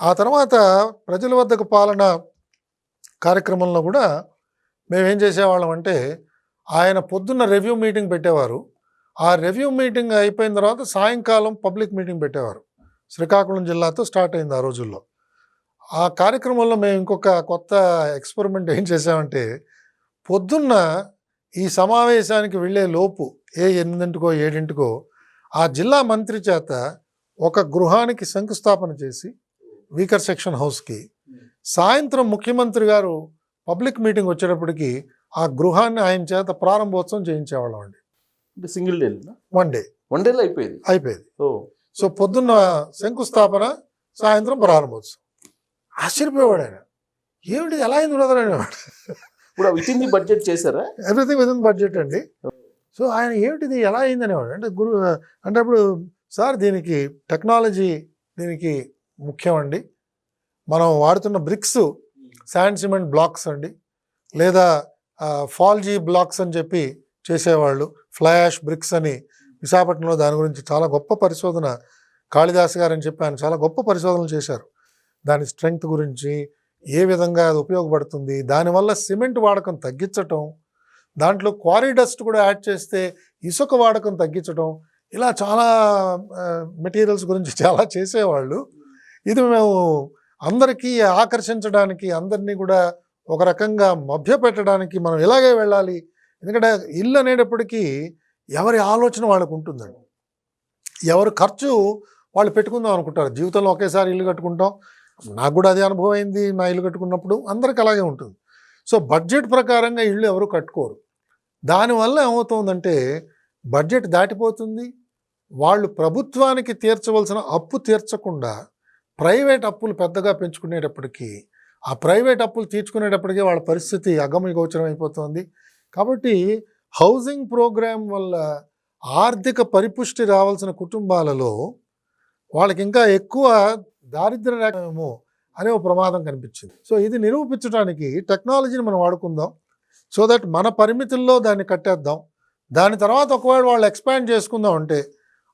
ఆ తర్వాత ప్రజల వద్దకు పాలన కార్యక్రమంలో కూడా మేమేం చేసేవాళ్ళం అంటే ఆయన పొద్దున్న రివ్యూ మీటింగ్ పెట్టేవారు. ఆ రివ్యూ మీటింగ్ అయిపోయిన తర్వాత సాయంకాలం పబ్లిక్ మీటింగ్ పెట్టేవారు. శ్రీకాకుళం జిల్లాతో స్టార్ట్ అయింది ఆ రోజుల్లో. ఆ కార్యక్రమంలో మేము ఇంకొక కొత్త ఎక్స్పెరిమెంట్ ఏం చేసామంటే పొద్దున్న ఈ సమావేశానికి వెళ్ళే లోపు ఏ ఎనిమిదింటికో ఏడింటికో ఆ జిల్లా మంత్రి చేత ఒక గృహానికి శంకుస్థాపన చేసి వీకర్ సెక్షన్ హౌస్కి సాయంత్రం ముఖ్యమంత్రి గారు పబ్లిక్ మీటింగ్ వచ్చేటప్పటికి ఆ గృహాన్ని ఆయన చేత ప్రారంభోత్సవం చేయించేవాళ్ళం అండి. Single day one day one డేలో అయిపోయేది? అయిపోయేది. సో పొద్దున్న శంకుస్థాపన సాయంత్రం ప్రారంభోత్సవం. ఆశ్చర్యపోయేవాడు ఆయన. ఏమిటి ఎలా అయింది బ్రదర్ అనేవాడు. ఇప్పుడు విత్ ఇన్ ది బడ్జెట్ చేశారా? ఎవ్రీథింగ్ విత్ ఇన్ బడ్జెట్ అండి. సో ఆయన ఏమిటిది ఎలా అయింది అనేవాడు. అంటే గురు అంటే అప్పుడు సార్ దీనికి టెక్నాలజీ దీనికి ముఖ్యం అండి మనం వాడుతున్న బ్రిక్స్ శాండ్ సిమెంట్ బ్లాక్స్ అండి. లేదా ఫాల్జీ బ్లాక్స్ అని చెప్పి చేసేవాళ్ళు ఫ్లాష్ బ్రిక్స్ అని విశాఖపట్నంలో దాని గురించి చాలా గొప్ప పరిశోధన కాళిదాస్ గారు అని చెప్పి ఆయన చాలా గొప్ప పరిశోధనలు చేశారు. దాని స్ట్రెంగ్త్ గురించి ఏ విధంగా అది ఉపయోగపడుతుంది దానివల్ల సిమెంట్ వాడకం తగ్గించటం దాంట్లో క్వారీ డస్ట్ కూడా యాడ్ చేస్తే ఇసుక వాడకం తగ్గించడం ఇలా చాలా మెటీరియల్స్ గురించి చాలా చేసేవాళ్ళు. ఇది మేము అందరికీ ఆకర్షించడానికి అందరినీ కూడా ఒక రకంగా మభ్యపెట్టడానికి మనం ఇలాగే వెళ్ళాలి. ఎందుకంటే ఇల్లు అనేటప్పటికీ ఎవరి ఆలోచన వాళ్ళకు ఉంటుందండి. ఎవరు ఖర్చు వాళ్ళు పెట్టుకుందాం అనుకుంటారు. జీవితంలో ఒకేసారి ఇల్లు కట్టుకుంటాం. నాకు కూడా అదే అనుభవం అయింది నా ఇల్లు కట్టుకున్నప్పుడు. అందరికి అలాగే ఉంటుంది. సో బడ్జెట్ ప్రకారంగా ఇల్లు ఎవరు కట్టుకోరు. దానివల్ల ఏమవుతుందంటే బడ్జెట్ దాటిపోతుంది. వాళ్ళు ప్రభుత్వానికి తీర్చవలసిన అప్పు తీర్చకుండా ప్రైవేట్ అప్పులు పెద్దగా పెంచుకునేటప్పటికీ ఆ ప్రైవేట్ అప్పులు తీర్చుకునేటప్పటికీ వాళ్ళ పరిస్థితి అగమ్యగోచరం అయిపోతుంది. కాబట్టి హౌసింగ్ ప్రోగ్రామ్ వల్ల ఆర్థిక పరిపుష్టి రావాల్సిన కుటుంబాలలో వాళ్ళకి ఇంకా ఎక్కువ దారిద్ర రేఖమేమో అనే ఒక ప్రమాదం కనిపించింది. సో ఇది నిరూపించడానికి టెక్నాలజీని మనం వాడుకుందాం. సో దట్ మన పరిమితుల్లో దాన్ని కట్టేద్దాం. దాని తర్వాత ఒకవేళ వాళ్ళు ఎక్స్పాండ్ చేసుకుందాం అంటే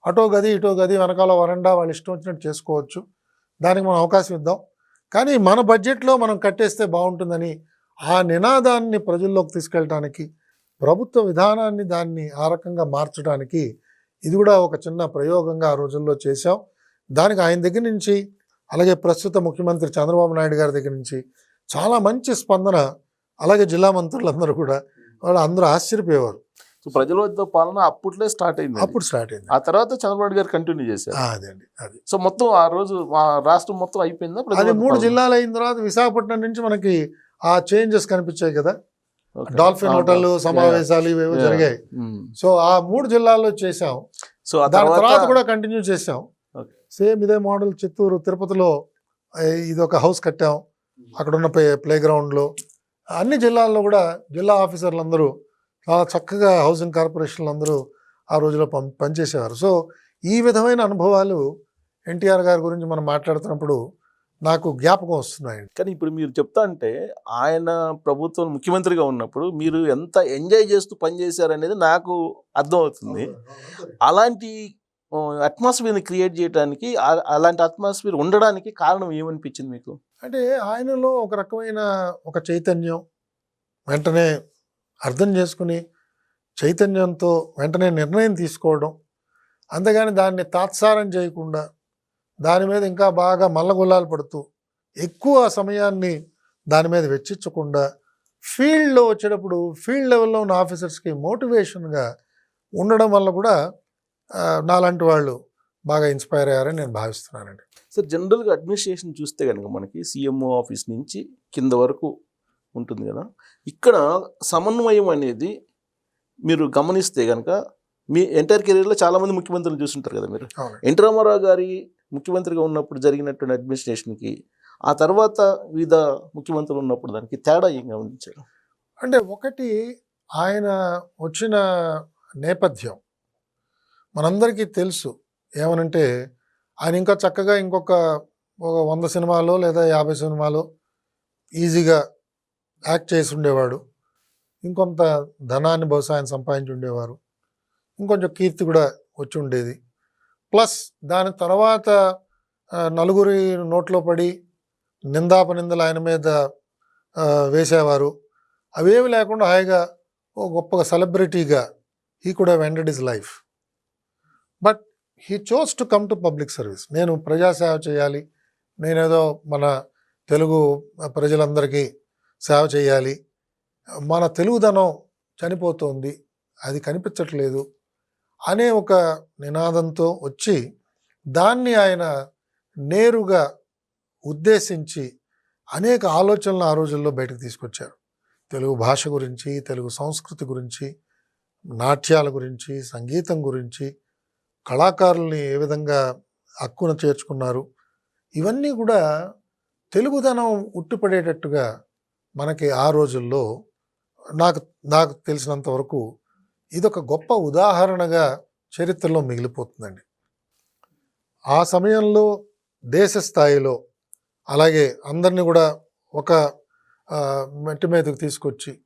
అటో గది ఇటో గది వెనకాల వరండా వాళ్ళు ఇష్టం వచ్చినట్టు చేసుకోవచ్చు. దానికి మనం అవకాశం ఇద్దాం. కానీ మన బడ్జెట్లో మనం కట్టేస్తే బాగుంటుందని ఆ నినాదాన్ని ప్రజల్లోకి తీసుకెళ్ళటానికి ప్రభుత్వ విధానాన్ని దాన్ని ఆ రకంగా మార్చడానికి ఇది కూడా ఒక చిన్న ప్రయోగంగా ఆ రోజుల్లో చేశాం. దానికి ఆయన దగ్గర నుంచి అలాగే ప్రస్తుత ముఖ్యమంత్రి చంద్రబాబు నాయుడు గారి దగ్గర నుంచి చాలా మంచి స్పందన అలాగే జిల్లా మంత్రులందరూ కూడా వాళ్ళు అందరూ ఆశ్చర్యపోయేవారు. సో ప్రజల వద్ద పాలన అప్పట్లో స్టార్ట్ అయింది అప్పుడు స్టార్ట్ అయింది. ఆ తర్వాత చంద్రబాబు గారు కంటిన్యూ చేశారు. అదే అండి అది. సో మొత్తం ఆ రోజు మా రాష్ట్రం మొత్తం అయిపోయిందా అది మూడు? జిల్లాలు అయిన తర్వాత విశాఖపట్నం నుంచి మనకి ఆ చేంజెస్ కనిపించాయి కదా. డాల్ఫిన్ హోటల్ సమావేశాలు ఇవేవో. జరిగాయి. ఉమ్. సో ఆ మూడు జిల్లాల్లో చేసాం సో దాని తర్వాత కూడా కంటిన్యూ చేసాం. సేమ్ ఇదే మోడల్ చిత్తూరు తిరుపతిలో ఇది ఒక హౌస్ కట్టాం. అక్కడ ఉన్న ప్లే గ్రౌండ్లో అన్ని జిల్లాల్లో కూడా జిల్లా ఆఫీసర్లు అందరూ చక్కగా హౌసింగ్ కార్పొరేషన్లు అందరూ ఆ రోజులో పం పనిచేసేవారు. సో ఈ విధమైన అనుభవాలు ఎన్టీఆర్ గారి గురించి మనం మాట్లాడుతున్నప్పుడు నాకు జ్ఞాపకం వస్తున్నాయండి. కానీ ఇప్పుడు మీరు చెప్తా అంటే ఆయన ప్రభుత్వం ముఖ్యమంత్రిగా ఉన్నప్పుడు మీరు ఎంత ఎంజాయ్ చేస్తూ పనిచేశారు అనేది నాకు అర్థమవుతుంది. అలాంటి అట్మాస్ఫియర్ని క్రియేట్ చేయడానికి అలాంటి అట్మాస్ఫియర్ ఉండడానికి కారణం ఏమనిపించింది మీకు? అంటే ఆయనలో ఒక రకమైన ఒక చైతన్యం వెంటనే అర్థం చేసుకుని చైతన్యంతో వెంటనే నిర్ణయం తీసుకోవడం అంతేగాని దాన్ని తాత్సారం చేయకుండా దాని మీద ఇంకా బాగా మల్లగుల్లాలు పడుతూ ఎక్కువ సమయాన్ని దాని మీద వెచ్చించకుండా ఫీల్డ్లో వచ్చేటప్పుడు ఫీల్డ్ లెవెల్లో ఉన్న ఆఫీసర్స్కి మోటివేషన్గా ఉండడం వల్ల కూడా నాలాంటి వాళ్ళు బాగా ఇన్స్పైర్ అయ్యారని నేను భావిస్తున్నానండి. సార్ జనరల్గా అడ్మినిస్ట్రేషన్ చూస్తే కనుక మనకి సీఎంఓ ఆఫీస్ నుంచి కింద వరకు ఉంటుంది కదా. ఇక్కడ సమన్వయం అనేది మీరు గమనిస్తే కనుక మీ ఎంటైర్ కెరీర్లో చాలామంది ముఖ్యమంత్రులు చూస్తుంటారు కదా మీరు. ఎన్టీ రామారావు గారి ముఖ్యమంత్రిగా ఉన్నప్పుడు జరిగినటువంటి అడ్మినిస్ట్రేషన్కి ఆ తర్వాత వివిధ ముఖ్యమంత్రులు ఉన్నప్పుడు దానికి తేడా ఏం గమనించారు? అంటే ఒకటి ఆయన వచ్చిన నేపథ్యం మనందరికీ తెలుసు. ఏమనంటే ఆయన ఇంకా చక్కగా ఇంకొక ఒక వంద సినిమాలో లేదా యాభై సినిమాలో ఈజీగా యాక్ట్ చేసి ఉండేవాడు. ఇంకొంత ధనాన్ని బహుశా ఆయన సంపాదించి ఉండేవారు. ఇంకొంచెం కీర్తి కూడా వచ్చి ఉండేది. ప్లస్ దాని తర్వాత నలుగురి నోట్లో పడి నిందాపనిందలు ఆయన మీద వేసేవారు. అవేమి లేకుండా హాయిగా ఓ గొప్ప సెలబ్రిటీగా he could have ended his life. But he chose to come to public service. నేను ప్రజాసేవ చేయాలి. నేనేదో మన తెలుగు ప్రజలందరికీ సేవ చేయాలి. మన తెలుగుదనం చనిపోతోంది. అది కనిపించట్లేదు అనే ఒక నినాదంతో వచ్చి దాన్ని ఆయన నేరుగా ఉద్దేశించి అనేక ఆలోచనలు ఆ రోజుల్లో బయటకు తీసుకొచ్చారు. తెలుగు భాష గురించి తెలుగు సంస్కృతి గురించి నాట్యాల గురించి సంగీతం గురించి కళాకారుల్ని ఏ విధంగా హక్కున చేర్చుకున్నారు. ఇవన్నీ కూడా తెలుగుదనం ఉట్టిపడేటట్టుగా మనకి ఆ రోజుల్లో నాకు నాకు తెలిసినంత వరకు ఇదొక గొప్ప ఉదాహరణగా చరిత్రలో మిగిలిపోతుందండి. ఆ సమయంలో దేశ స్థాయిలో అలాగే అందరినీ కూడా ఒక మెట్టి మెట్టు తీసుకొచ్చి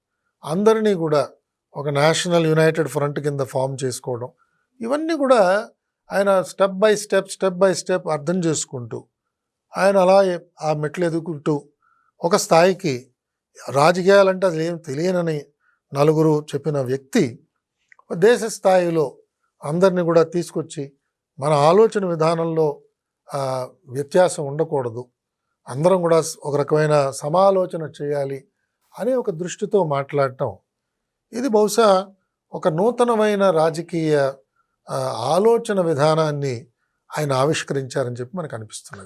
అందరినీ కూడా ఒక నేషనల్ యునైటెడ్ ఫ్రంట్ కింద ఫామ్ చేసుకోవడం ఇవన్నీ కూడా ఆయన step by step step by step అర్థం చేసుకుంటూ ఆయన అలా ఆ మెట్లు ఎదుగుకుంటూ ఒక స్థాయికి రాజకీయాలంటే అది ఏం తెలియనని నలుగురు చెప్పిన వ్యక్తి దేశ స్థాయిలో అందరినీ కూడా తీసుకొచ్చి మన ఆలోచన విధానంలో వ్యత్యాసం ఉండకూడదు. అందరం కూడా ఒక రకమైన సమాలోచన చేయాలి అనే ఒక దృష్టితో మాట్లాడటం. ఇది బహుశా ఒక నూతనమైన రాజకీయ ఆలోచన విధానాన్ని ఆయన ఆవిష్కరించారని చెప్పి మనకు అనిపిస్తున్నది.